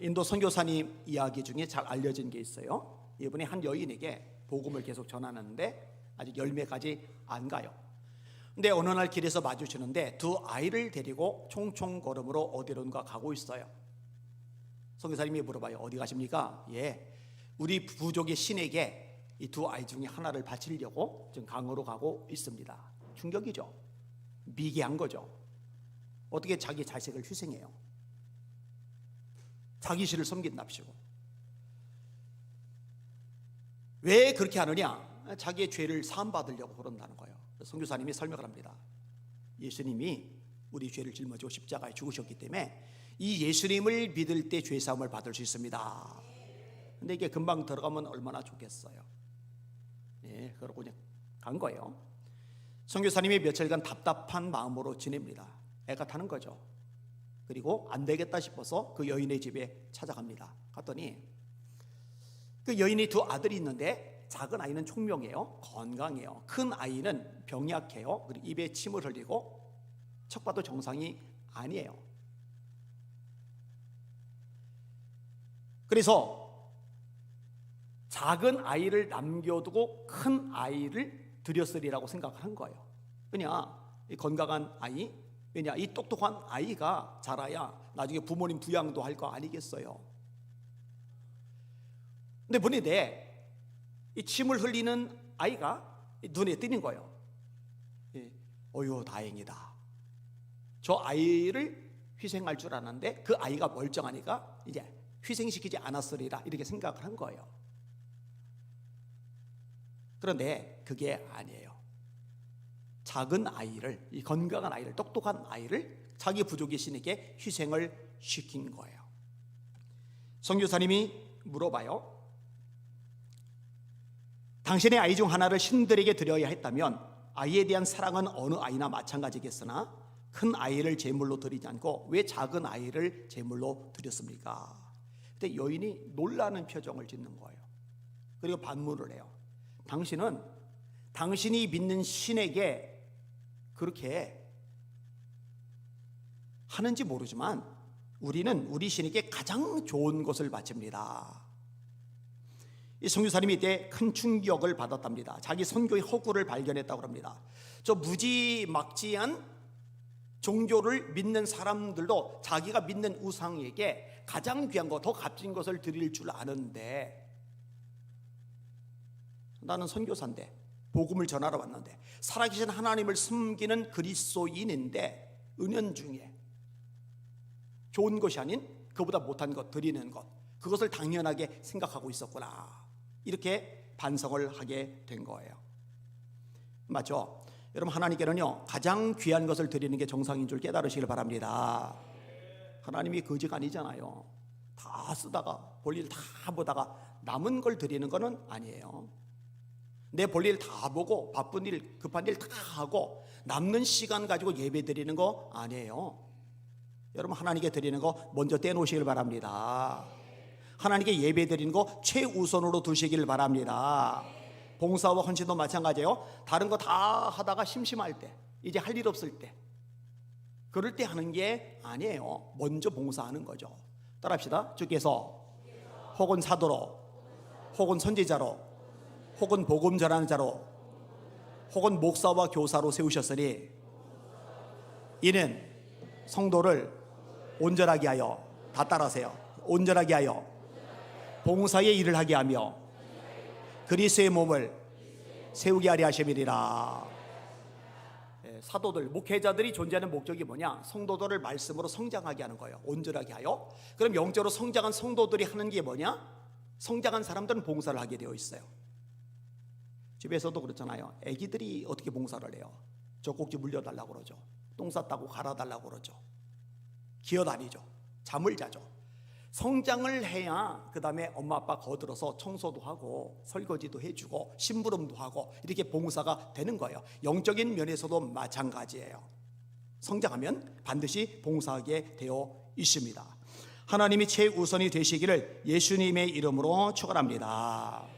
인도 선교사님 이야기 중에 잘 알려진 게 있어요. 이분이 한 여인에게 복음을 계속 전하는데 아직 열매까지 안 가요. 근데 어느 날 길에서 마주치는데 두 아이를 데리고 총총 걸음으로 어디론가 가고 있어요. 선교사님이 물어봐요. 어디 가십니까? 예. 우리 부족의 신에게 이 두 아이 중에 하나를 바치려고 지금 강으로 가고 있습니다. 충격이죠. 미개한 거죠. 어떻게 자기 자식을 희생해요? 자기 신을 섬긴답시고. 왜 그렇게 하느냐? 자기의 죄를 사함 받으려고 그런다는 거예요. 선교사님이 설명을 합니다. 예수님이 우리 죄를 짊어지고 십자가에 죽으셨기 때문에 이 예수님을 믿을 때 죄 사함을 받을 수 있습니다. 근데 이게 금방 들어가면 얼마나 좋겠어요. 예, 그러고 그냥 간 거예요. 선교사님이 며칠간 답답한 마음으로 지냅니다. 애가 타는 거죠. 그리고 안 되겠다 싶어서 그 여인의 집에 찾아갑니다. 갔더니 그 여인이 두 아들이 있는데 작은 아이는 총명해요. 건강해요. 큰 아이는 병약해요. 그리고 입에 침을 흘리고 척 봐도 정상이 아니에요. 그래서 작은 아이를 남겨두고 큰 아이를 들였으리라고 생각을 한 거예요. 이 건강한 아이, 왜냐, 이 똑똑한 아이가 자라야 나중에 부모님 부양도 할 거 아니겠어요. 근데 보니 내이 침을 흘리는 아이가 눈에 띄는 거예요. 예, 어유 다행이다. 저 아이를 희생할 줄 아는데 그 아이가 멀쩡하니까 이제 희생시키지 않았으리라 이렇게 생각을 한 거예요. 그런데 그게 아니에요. 작은 아이를 이 건강한 아이를 똑똑한 아이를 자기 부족의 신에게 희생을 시킨 거예요. 성교사님이 물어봐요. 당신의 아이 중 하나를 신들에게 드려야 했다면 아이에 대한 사랑은 어느 아이나 마찬가지겠으나 큰 아이를 제물로 드리지 않고 왜 작은 아이를 제물로 드렸습니까? 그때 여인이 놀라는 표정을 짓는 거예요. 그리고 반문을 해요. 당신은 당신이 믿는 신에게 그렇게 하는지 모르지만 우리는 우리 신에게 가장 좋은 것을 바칩니다. 이 선교사님이 이때 큰 충격을 받았답니다. 자기 선교의 허구를 발견했다고 합니다. 저 무지막지한 종교를 믿는 사람들도 자기가 믿는 우상에게 가장 귀한 것, 더 값진 것을 드릴 줄 아는데 나는 선교사인데 복음을 전하러 왔는데 살아계신 하나님을 숨기는 그리스도인인데 은연 중에 좋은 것이 아닌 그보다 못한 것 드리는 것 그것을 당연하게 생각하고 있었구나. 이렇게 반성을 하게 된 거예요. 맞죠? 여러분 하나님께는요 가장 귀한 것을 드리는 게 정상인 줄 깨달으시길 바랍니다. 하나님이 거지가 아니잖아요. 다 쓰다가 볼일 다 보다가 남은 걸 드리는 거는 아니에요 내 볼일 다 보고 바쁜 일 급한 일 다 하고 남는 시간 가지고 예배 드리는 거 아니에요. 여러분 하나님께 드리는 거 먼저 떼놓으시길 바랍니다. 하나님께 예배 드리는 거 최우선으로 두시길 바랍니다. 봉사와 헌신도 마찬가지예요. 다른 거 다 하다가 심심할 때, 이제 할 일 없을 때, 그럴 때 하는 게 아니에요. 먼저 봉사하는 거죠. 따라합시다. 주께서 혹은 사도로, 혹은 선지자로, 혹은 복음 전하는 자로 혹은 목사와 교사로 세우셨으니 이는 성도를 온전하게 하여 다 따라하세요. 온전하게 하여 봉사의 일을 하게 하며 그리스의 몸을 세우게 하려 하심이니라. 예, 사도들, 목회자들이 존재하는 목적이 뭐냐? 성도들을 말씀으로 성장하게 하는 거예요. 온전하게 하여. 그럼 영적으로 성장한 성도들이 하는 게 뭐냐? 성장한 사람들은 봉사를 하게 되어 있어요. 집에서도 그렇잖아요. 아기들이 어떻게 봉사를 해요? 젖꼭지 물려달라고 그러죠. 똥 쌌다고 갈아달라고 그러죠. 기어다니죠. 잠을 자죠. 성장을 해야 그 다음에 엄마 아빠 거들어서 청소도 하고 설거지도 해주고 심부름도 하고 이렇게 봉사가 되는 거예요. 영적인 면에서도 마찬가지예요. 성장하면 반드시 봉사하게 되어 있습니다. 하나님이 최우선이 되시기를 예수님의 이름으로 축원합니다.